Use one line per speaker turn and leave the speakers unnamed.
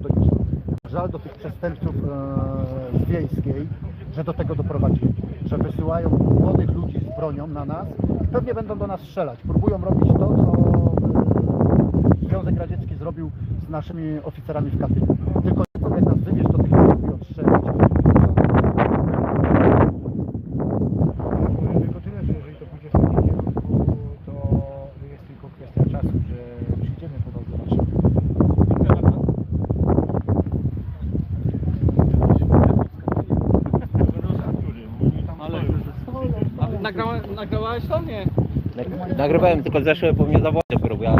do żal do tych przestępców e, z wiejskiej, że do tego doprowadzili, że wysyłają młodych ludzi z bronią na nas, pewnie będą do nas strzelać, próbują robić to, co e, Związek Radziecki zrobił z naszymi oficerami w Katyniu. Tylko jak nas wywieźć, to tych ludzi próbują strzelić.
Powiem tylko tyle, że jeżeli to pójdzie w takim kierunku, to jest tylko kwestia czasu, że przyjdziemy po was do Warszawy.
Ale... A nagrała, nagrałeś to? Nie.
Nagrywałem tylko zeszłe, bo mnie zawody robiła.